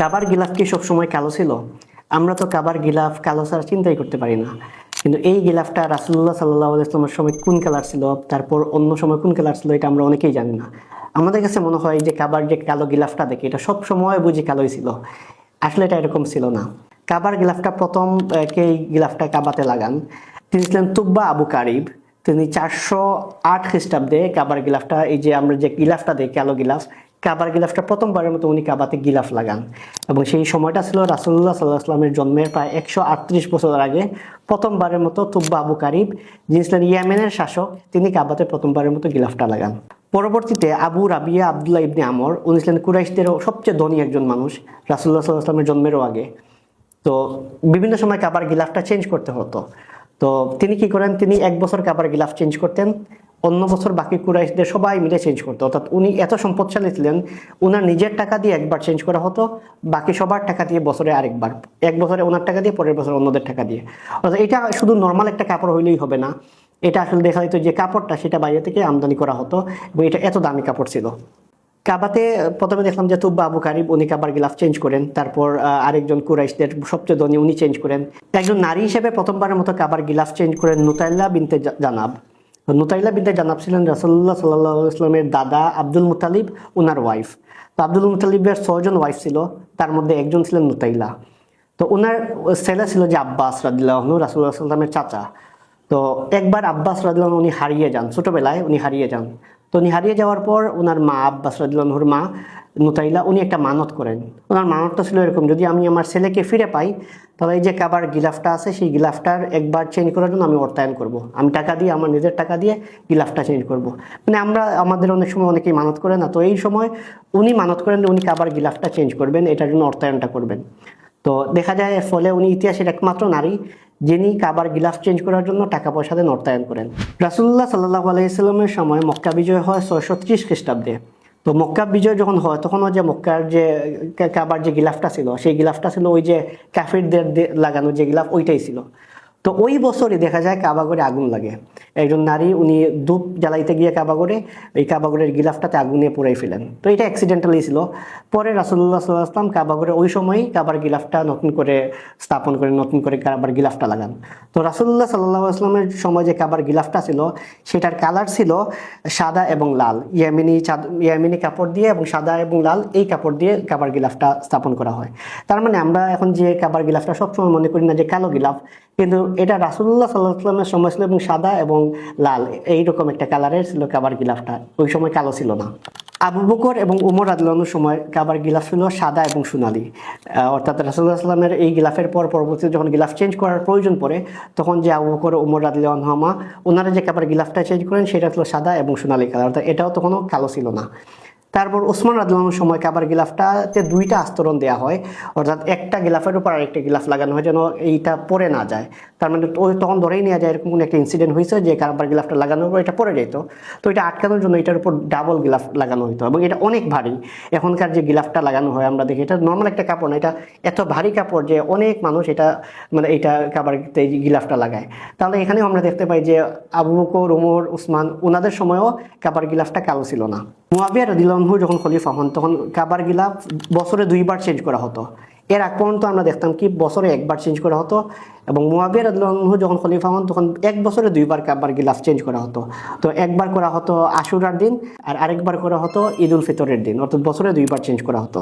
কাবার গিলাফ কি সবসময় কালো ছিল? আমরা তো কাবার গিলাফ, কালো ছাড়া চিন্তাই করতে পারি না। কিন্তু এই গিলাফটা রাসুল্লাহ সাল্লাহ ইসলামের সময় কোন কালার ছিল? তারপর অন্য সময় কোন কালার ছিল? এটা আমরা অনেকেই জানি না। আমাদের কাছে মনে হয় যে কাবার যে কালো গিলাফটা দেখে, এটা সব সময় বুঝি কালোই ছিল। আসলে এটা এরকম ছিল না। কাবার গিলাফটা প্রথম কে গিলাফটা কাবাতে লাগান? তিনি ছিলেন তুব্বা আবু কারিব। তিনি চারশো আট খ্রিস্টাব্দে কাবার গিলাফটা, এই যে আমরা যে গিলাফটা দেখি, কালো গিলাফ কাবার গিলাফটা প্রথমবারের মতো উনি কাবাতে গিলাফ লাগান। এবং সেই সময়টা ছিল রাসুল্লাহ সাল্লাহ আসলামের জন্মের প্রায় একশো আটত্রিশ বছর আগে। প্রথমবারের মতো তুব্বা আবু কারিব, যিনি ছিলেন ইয়েমেনের শাসক, তিনি কাবাতে প্রথমবারের মতো গিলাফটা লাগান। পরবর্তীতে আবু রাবিয়া আবদুল্লাহ ইবনে আমর, উনি ছিলেন কুরাইশদেরও সবচেয়ে ধনী একজন মানুষ রাসুল্লাহ সাল্লাহ আসলামের জন্মেরও আগে। তো বিভিন্ন সময় কাবার গিলাফটা চেঞ্জ করতে হতো। তো তিনি কি করেন? তিনি এক বছর কাবার গিলাফ চেঞ্জ করতেন। অন্য বছর বাকি কুরাইশদের সবাই মিলে চেঞ্জ করতো। অর্থাৎ উনি এত সম্পদশালী ছিলেন ওনার নিজের টাকা দিয়ে একবার চেঞ্জ করা হতো, বাকি সবার টাকা দিয়ে বছরে আরেকবার। এক বছরে ওনার টাকা দিয়ে, পরের বছর অন্যদের টাকা দিয়ে। অর্থাৎ এটা শুধু নর্মাল একটা কাপড় হইলেই হবে না। এটা আসলে দেখা যেত যে কাপড়টা সেটা বাইরে থেকে আমদানি করা হতো এবং এটা এত দামি কাপড় ছিল। কাবাতে প্রথমে দেখলাম যে তুব্বা আবু কারিব উনি কাবার গিলাফ চেঞ্জ করেন। তারপর আরেকজন কুরাইশদের সবচেয়ে ধনী উনি চেঞ্জ করেন। একজন নারী হিসেবে প্রথমবারের মতো কাবার গিলাফ চেঞ্জ করেন নুতাইল্লা বিনতে জানাব। বিদ্যায় বিনতে জানাব ছিলেন রাসুল্লাহ সাল্লাহ ইসলামের দাদা আব্দুল মুতালিব ওনার ওয়াইফ তো আব্দুল মুতালিবের ছজন ওয়াইফ ছিল, তার মধ্যে একজন ছিলেন নুতাইলা। তো ওনার ছেলে ছিল যে আব্বাস রাদিল্লাহনু রাসুল্লাহ সাল্লামের চাচা। তো একবার আব্বাস রাদিল্লাহন উনি হারিয়ে যান। ছোটোবেলায় উনি হারিয়ে যান। তো উনি হারিয়ে যাওয়ার পর ওনার মা আব্বাস রাদিল্লাহর মা নুতাইলা উনি একটা মানত করেন ওনার মানতটা ছিল এরকম, যদি আমি আমার ছেলেকে ফিরে পাই, তাহলে এই যে কাবার গিলাফটা আছে, সেই গিলাফটার একবার চেঞ্জ করার জন্য আমি অর্থায়ন করব। আমি টাকা দিয়ে, আমার নিজের টাকা দিয়ে গিলাফটা চেঞ্জ করব। মানে আমরা, আমাদের অনেক সময় অনেকেই মানত করে না, তো এই সময় উনি মানত করেন উনি কাবার গিলাফটা চেঞ্জ করবেন, এটার জন্য অর্থায়নটা করবেন তো দেখা যায় ফলে উনি ইতিহাসের একমাত্র নারী যিনি কাবার গিলাফ চেঞ্জ করার জন্য টাকা পয়সা দিয়ে নর্তায়ন করেন। রাসুল্লাহ সাল্লাহ আলাইসাল্লামের সময় মক্কা বিজয় হয় ছয়শো ত্রিশ খ্রিস্টাব্দে। তো মক্কা বিজয় যখন হয় তখনও যে মক্কার যে কাবার যে গিলাফটা ছিল, সেই গিলাফটা ছিল ওই যে কাফিরদের লাগানো যে গিলাফ, ওইটাই ছিল। তো ওই বছরই দেখা যায় কাবাগরে আগুন লাগে। একজন নারী, উনি ধূপ জ্বালাইতে গিয়ে কাবাগরে, এই কাবাগরের গিলাফটাতে আগুনে পুড়াই ফেলেন। তো এটা অ্যাক্সিডেন্টালি ছিল। পরে রাসুল্লাহ সাল্লাহ আসলাম কাবাগরে ওই সময়ই কাবার গিলাফটা নতুন করে স্থাপন করে, নতুন করে কাবার গিলাফটা লাগান। তো রাসুল্লাহ সাল্লাহ আসলামের সময় যে কাবার গিলাফটা ছিল, সেটার কালার ছিল সাদা এবং লাল। ইয়ামিনি চাদ ইয়ামিনি কাপড় দিয়ে এবং সাদা এবং লাল, এই কাপড় দিয়ে কাবার গিলাফটা স্থাপন করা হয়। তার মানে আমরা এখন যে কাবার গিলাফটা সবসময় মনে করি না যে কালো গিলাফ, কিন্তু এটা রাসুল্লাহ সাল্লাহ আসলামের সময় ছিল এবং সাদা এবং লাল। এইরকম একটা কালারের ছিল কাবার গিলাফটা। ওই সময় কালো ছিল না। আবু বকর এবং উমর আদলানোর সময় কাবার গিলাফ ছিল সাদা এবং সোনালি। অর্থাৎ রাসুল্লাহ আসলামের এই গিলাফের পর পরবর্তীতে যখন গিলাফ চেঞ্জ করার প্রয়োজন পড়ে, তখন যে আবু বকর, উমর আদলানহমা ওনারা যে কাবার গিলাফটা চেঞ্জ করেন, সেটা ছিল সাদা এবং সোনালি কালার। অর্থাৎ এটাও তখনও কালো ছিল না। তারপর ওসমান রাদলানোর সময় কাবার গিলাফটাতে দুইটা আস্তরণ দেওয়া হয়। অর্থাৎ একটা গিলাফের উপর আরেকটা গিলাফ লাগানো হয় যেন এইটা পরে না যায়। তার মানে তখন ধরেই নেওয়া যায় এরকম কোনো একটা ইনসিডেন্ট হয়েছে যে কাবার গিলাফটা লাগানোর পর এটা পরে যেত তো এটা আটকানোর জন্য এটার উপর ডাবল গিলাফ লাগানো হতো এবং এটা অনেক ভারী। এখনকার যে গিলাফটা লাগানো হয় আমরা দেখি, এটা নর্মাল একটা কাপড় না, এটা এত ভারী কাপড় যে অনেক মানুষ এটা মানে এটা এই গিলাফটা লাগায়। তাহলে এখানেও আমরা দেখতে পাই যে আবু বকর উমর উসমান ওনাদের সময়ও কাবার গিলাফটা কালো ছিল না। মুয়াবিয়া রদিলহু যখন খলিফা হন, তখন কাবার গিলাফ বছরে দুইবার চেঞ্জ করা হতো। এর আগ পর্যন্ত আমরা দেখতাম কি বছরে একবার চেঞ্জ করা হতো এবং মুয়াবিয়া রদিলহু যখন খলিফা হন, তখন এক বছরে দুইবার কাবার গিলাফ চেঞ্জ করা হতো। তো একবার করা হতো আশুরার দিন আর আরেকবার করা হতো ঈদ উল ফিতরের দিন, অর্থাৎ বছরে দুইবার চেঞ্জ করা হতো।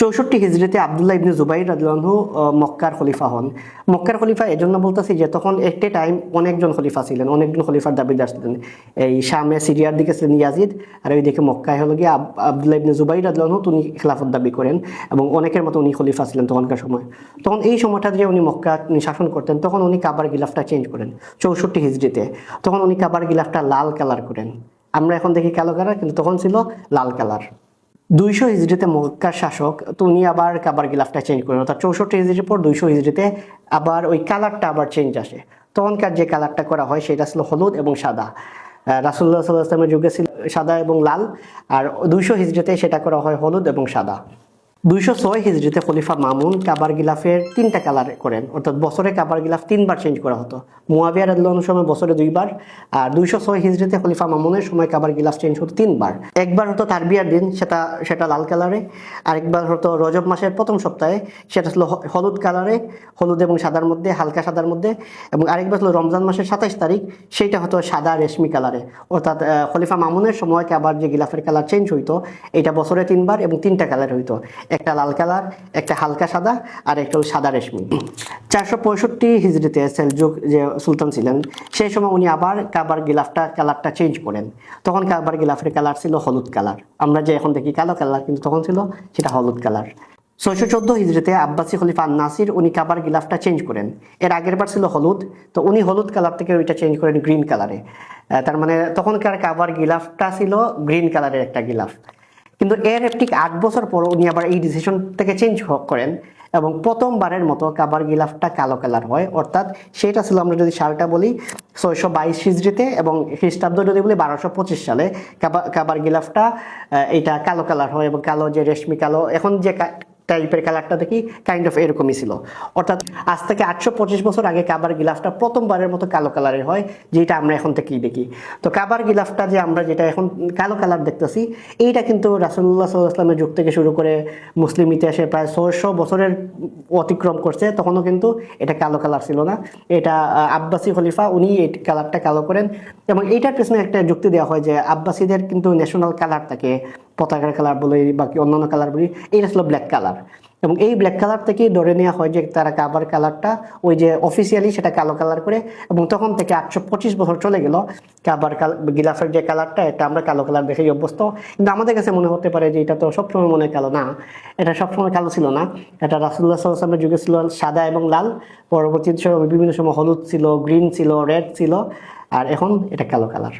চৌষট্টি হিজড়িতে আবদুল্লাহ ইবনে রাদিয়াল্লাহু আহ, মক্কার খলিফা হন। মক্কার খলিফা এজন্য বলতেছি যে তখন একটি টাইম অনেকজন খলিফা ছিলেন অনেকজন খলিফার দাবিদার ছিলেন। এই শামে সিরিয়ার দিকে ছিলেন ইয়াজিদ আর ওই দিকে মক্কায় হলো গিয়ে আব- আবদুল্লাহ ইবনে জুবাইর রাদিয়াল্লাহু তিনি খেলাফত দাবি করেন এবং অনেকের মতো উনি খলিফা ছিলেন তখনকার সময়। তখন এই সময়টা যে উনি মক্কা শাসন করতেন তখন উনি কাবার গিলাফটা চেঞ্জ করেন চৌষট্টি হিজড়িতে। তখন উনি কাবার গিলাফটা লাল কালার করেন। আমরা এখন দেখি কালো কালার কিন্তু তখন ছিল লাল কালার দুইশো হিজড়িতে মক্কার শাসক তো উনি আবার কাবার গিলাফটা চেঞ্জ করেন অর্থাৎ চৌষট্টি হিজড়ির পর দুইশো হিজড়িতে আবার ওই কালারটা আবার চেঞ্জ আসে। তখনকার যে কালারটা করা হয়, সেটা ছিল হলুদ এবং সাদা। রাসুল্লাহ সাল্লাহ আসলামের যুগে ছিল সাদা এবং লাল, আর দুইশো হিজড়িতে সেটা করা হয় হলুদ এবং সাদা। দুইশো ছয় হিজড়িতে খলিফা মামুন কাবার গিলাফের তিনটা কালার করেন। অর্থাৎ বছরে কাবার গিলাফ তিনবার চেঞ্জ করা হতো। মুয়াবিয়া রাদিল্লাহর সময় বছরে দুইবার, আর দুইশো ছয় হিজড়িতে খলিফা মামুনের সময় কাবার গিলাফ চেঞ্জ হতো তিনবার। একবার হতো তারবিয়ার দিন, সেটা সেটা লাল কালারে। আরেকবার হতো রজব মাসের প্রথম সপ্তাহে, সেটা ছিল হলুদ কালারে, হলুদ এবং সাদার মধ্যে, হালকা সাদার মধ্যে। এবং আরেকবার ছিল রমজান মাসের সাতাইশ তারিখ, সেইটা হতো সাদা রেশমি কালারে। অর্থাৎ খলিফা মামুনের সময় কাবার যে গিলাফের কালার চেঞ্জ হইতো, এটা বছরে তিনবার এবং তিনটা কালার হইতো। একটা লাল কালার, একটা হালকা সাদা, আর একটা সাদা রেশমি। চারশো পঁয়ষট্টি হিজড়িতে সেলজুক যে সুলতান ছিলেন, সেই সময় উনি আবার কাবার গিলাফটা, কালারটা চেঞ্জ করেন। তখন কাবার গিলাফের কালার ছিল হলুদ কালার। আমরা যে এখন দেখি কালো কালার, কিন্তু তখন ছিল সেটা হলুদ কালার। ছয়শো চোদ্দ হিজড়িতে আব্বাসী খলিফা নাসির উনি কাবার গিলাফটা চেঞ্জ করেন। এর আগের বার ছিল হলুদ, তো উনি হলুদ কালার থেকে ওইটা চেঞ্জ করেন গ্রিন কালারে। তার মানে তখনকার কাবার গিলাফটা ছিল গ্রিন কালারের একটা গিলাফ। কিন্তু এর ঠিক আট বছর পর উনি আবার এই ডিসিশন থেকে চেঞ্জ করেন এবং প্রথমবারের মতো কাবার গিলাফটা কালো কালার হয়। অর্থাৎ সেটা ছিল আমরা যদি সালটা বলি ছয়শো বাইশ হিজড়িতে এবং খ্রিস্টাব্দ যদি বলি বারোশো পঁচিশ সালে কাবা- কাবার গিলাফটা এটা কালো কালার হয় এবং কালো যে রেশমি কালো, এখন যে টাইপের কালারটা দেখি কাইন্ড অফ এরকমই ছিল। অর্থাৎ আজ থেকে আটশো পঁচিশ বছর আগে কাবার গিলাফটা প্রথমবারের মতো কালো কালারের হয়, যেটা আমরা এখন থেকেই দেখি। তো কাবার গিলাফটা যে আমরা যেটা এখন কালো কালার দেখতেছি, এইটা কিন্তু রাসুল্লাহ সাল্লাহামের যুগ থেকে শুরু করে মুসলিম ইতিহাসে প্রায় ছয়শো বছরের অতিক্রম করছে, তখনও কিন্তু এটা কালো কালার ছিল না। এটা আব্বাসী খলিফা, উনি এই কালারটা কালো করেন। এবং এইটার পেছনে একটা যুক্তি দেওয়া হয় যে আব্বাসীদের কিন্তু ন্যাশনাল কালার থাকে। পতাকার কালার বলি বাকি অন্যান্য কালার বলি, এইটা ছিল ব্ল্যাক কালার এবং এই ব্ল্যাক কালার থেকেই ধরে নেওয়া হয় যে তারা কাবার কালারটা ওই যে অফিসিয়ালি সেটা কালো কালার করে এবং তখন থেকে আটশো পঁচিশ বছর চলে গেল কাবার গিলাফের যে কালারটা এটা আমরা কালো কালার দেখেই অভ্যস্ত। কিন্তু আমাদের কাছে মনে হতে পারে যে এটা তো সবসময় মনে কালো না, এটা সবসময় কালো ছিল না। এটা রাসুল্লাহ সাল্লামের যুগে ছিল সাদা এবং লাল, পরবর্তী বিভিন্ন সময় হলুদ ছিল গ্রিন ছিল রেড ছিল, আর এখন এটা কালো কালার